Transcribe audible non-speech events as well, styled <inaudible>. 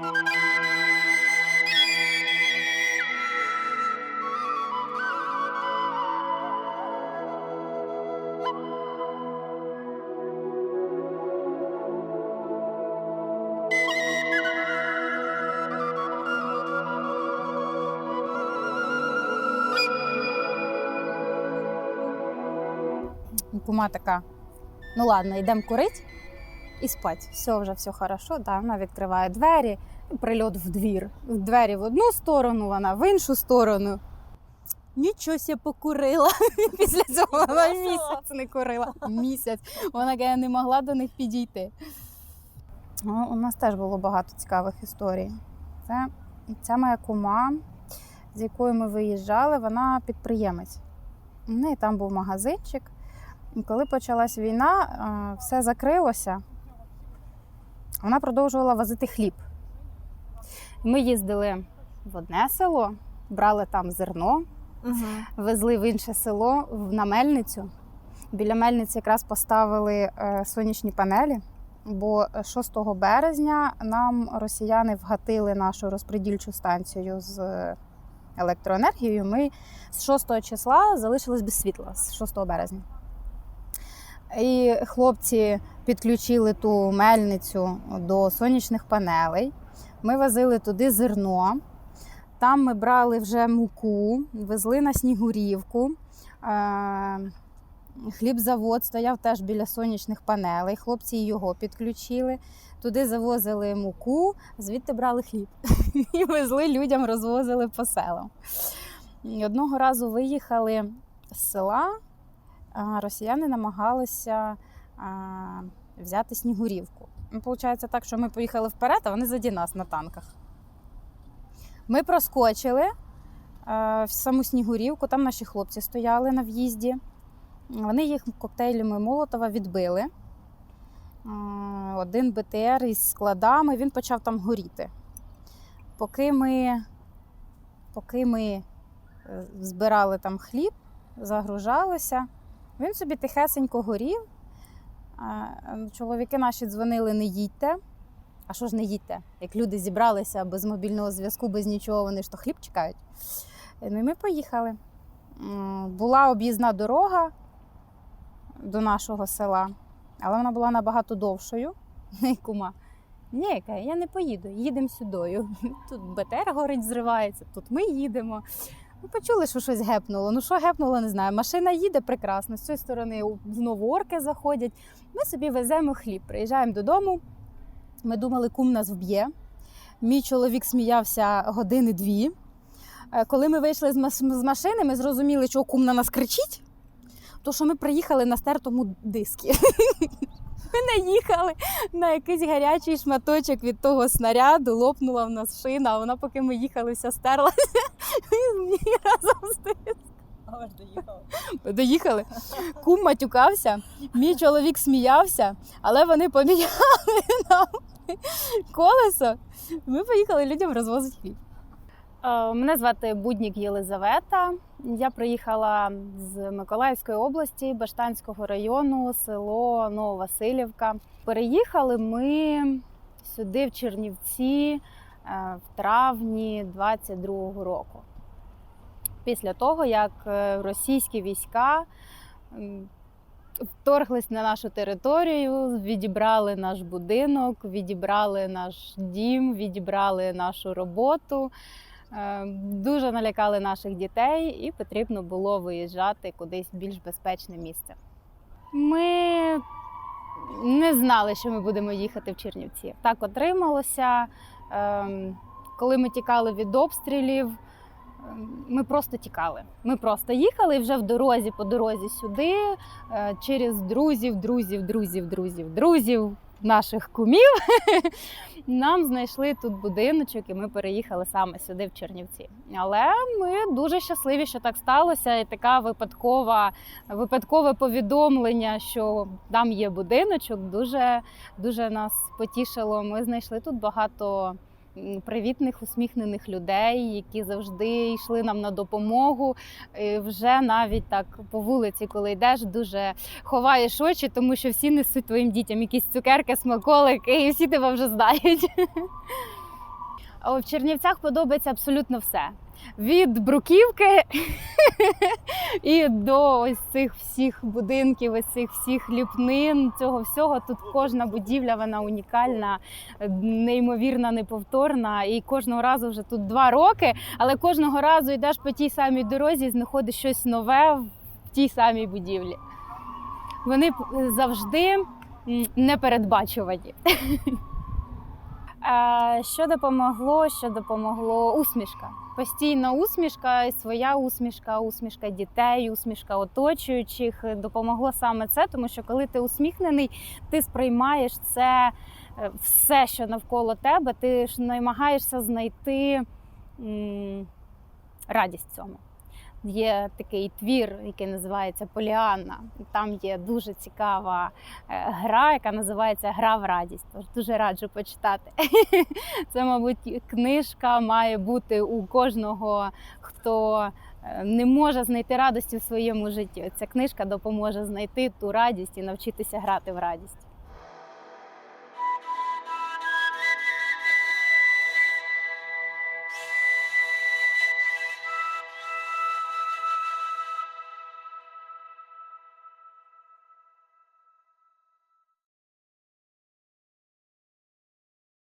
Кума така: ну ладно, йдемо курить і спать. Все, вже все хорошо. Да, вона відкриває двері, прильот в двір. Двері в одну сторону, вона в іншу сторону. Нічого ся покурила. <laughs> Після цього вона місяць не курила. Місяць. Вона каже, не могла до них підійти. Ну, у нас теж було багато цікавих історій. Це, це моя кума, з якою ми виїжджали, вона підприємець. У неї там був магазинчик. І Коли почалась війна, все закрилося. Вона продовжувала возити хліб. Ми їздили в одне село, брали там зерно, везли в інше село в- на мельницю. Біля мельниці якраз поставили е, сонячні панелі, бо 6 березня нам росіяни вгатили нашу розпредільчу станцію з електроенергією. Ми з 6 числа залишились без світла з 6 березня. І хлопці підключили ту мельницю до сонячних панелей. Ми возили туди зерно. Там ми брали вже муку, везли на Снігурівку. Е, Хлібзавод стояв теж біля сонячних панелей. Хлопці його підключили. Туди завозили муку, звідти брали хліб <laughs> і везли людям, розвозили по селам. Одного разу виїхали з села, росіяни намагалися а, взяти Снігурівку. Ну, Получається так, що ми поїхали вперед, а вони заді нас на танках. Ми проскочили е, в саму Снігурівку, там наші хлопці стояли на в'їзді. Вони їх коктейлями Молотова відбили. Один БТР із складами, він почав там горіти. Поки ми, поки ми е, збирали там хліб, загружалися, він собі тихесенько горів. А, Чоловіки наші дзвонили, не їдьте. А що ж не їдьте? Як люди зібралися без мобільного зв'язку, без нічого, вони ж то хліб чекають. Ну і ми поїхали. Була об'їзна дорога до нашого села, але вона була набагато довшою. <laughs> І Кума. Ні, я не поїду, їдемо сюдою. <laughs> Тут БТР горить, зривається, тут ми їдемо. Ми почули, що щось гепнуло. Ну що гепнуло, не знаю. Машина їде прекрасно. З цієї сторони знову орки заходять. Ми собі веземо хліб, приїжджаємо додому. Ми думали, кум нас вб'є. Мій чоловік сміявся години дві. Е, Коли ми вийшли з машини, ми зрозуміли, що кум на нас кричить, то що ми приїхали на стертому дискі. <laughs> Ми наїхали на якийсь гарячий шматочок від того снаряду, лопнула в нас шина, а вона, поки ми їхали, вся стерлася. І разом з тим. Але ж доїхали. Доїхали. Кум матюкався, мій чоловік сміявся, але вони поміняли <laughs> нам колесо. Ми поїхали людям розвозити хліб. Е, Мене звати Буднік Єлизавета. Я приїхала з Миколаївської області, Баштанського району, село Нововасилівка. Переїхали ми сюди, в Чернівці, е, в травні 22-го року. Після того, як е, російські війська вторглись на нашу територію, відібрали наш будинок, відібрали наш дім, відібрали нашу роботу. Е, Дуже налякали наших дітей, і потрібно було виїжджати кудись в більш безпечне місце. Ми не знали, що ми будемо їхати в Чернівці. Так отрималося. Ем, Коли ми тікали від обстрілів, ми просто тікали. Ми просто їхали вже в дорозі, по дорозі сюди, е, через друзів, друзів, друзів, друзів, друзів, наших кумів. <laughs> Нам знайшли тут будиночок, і ми переїхали саме сюди, в Чернівці. Але ми дуже щасливі, що так сталося. І така випадкова, випадкове повідомлення, що там є будиночок, дуже, дуже нас потішило. Ми знайшли тут багато привітних, усміхнених людей, які завжди йшли нам на допомогу. І вже навіть так по вулиці, коли йдеш, дуже ховаєш очі, тому що всі несуть твоїм дітям якісь цукерки, смаколики, і всі тебе вже знають. <laughs> В Чернівцях подобається абсолютно все. Від бруківки <laughs> і до ось цих всіх будинків, ось цих всіх ліпнин, цього всього. Тут кожна будівля вона унікальна, неймовірна, неповторна. І кожного разу вже тут два роки, але кожного разу йдеш по тій самій дорозі, і знаходиш щось нове в тій самій будівлі. Вони завжди м, непередбачувані. <laughs> Що допомогло? Що допомогло? Усмішка. Постійна усмішка, своя усмішка, усмішка дітей, усмішка оточуючих. Допомогло саме це, тому що коли ти усміхнений, ти сприймаєш це е, все, що навколо тебе, ти ж намагаєшся знайти радість цьому. Є такий твір, який називається Поліанна. Там є дуже цікава е, гра, яка називається Гра в радість. Тож дуже раджу почитати. <laughs> Це, мабуть, книжка має бути у кожного, хто е, не може знайти радості в своєму житті. Ця книжка допоможе знайти ту радість і навчитися грати в радість.